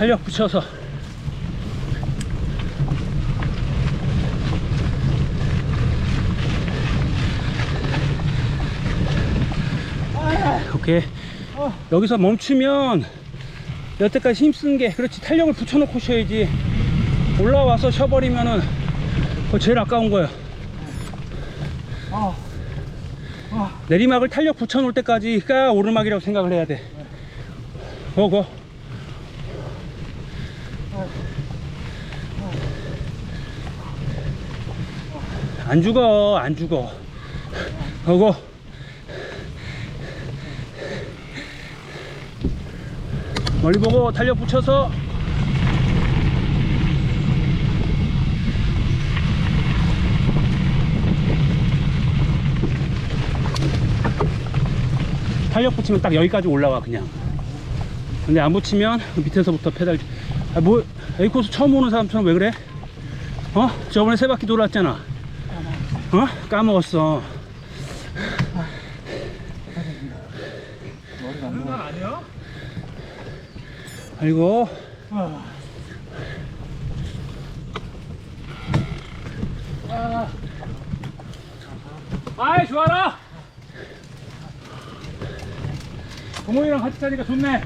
탄력 붙여서. 오케이. 여기서 멈추면 여태까지 힘쓴 게 그렇지 탄력을 붙여놓고 쉬어야지. 올라와서 쉬어버리면은 제일 아까운 아, 내리막을 탄력 붙여놓을 때까지가 오르막이라고 생각을 해야 돼. 고고 안 죽어 안 죽어. 고고. 멀리 보고 탄력 붙여서. 탄력 붙이면 딱 여기까지 올라와 그냥. 근데 안 붙이면 그 밑에서부터 페달 아, 뭐 에이코스 처음 오는 사람처럼 왜 그래? 어? 저번에 세 바퀴 돌았잖아 어? 까먹었어 나와. 아니야? 아이고 아, 아이 좋아라 부모님이랑 같이 타니까 좋네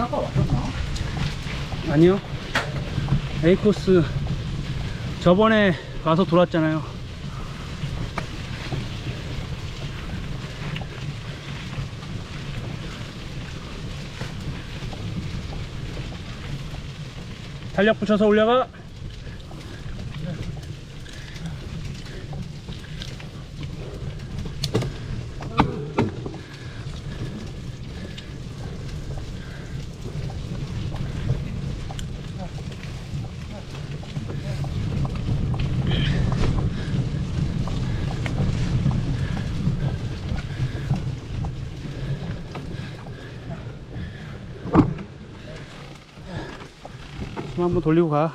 아까 왔었나? 아니요. 에이코스 저번에 가서 돌았잖아요. 탄력 붙여서 올려가 한번 돌리고 가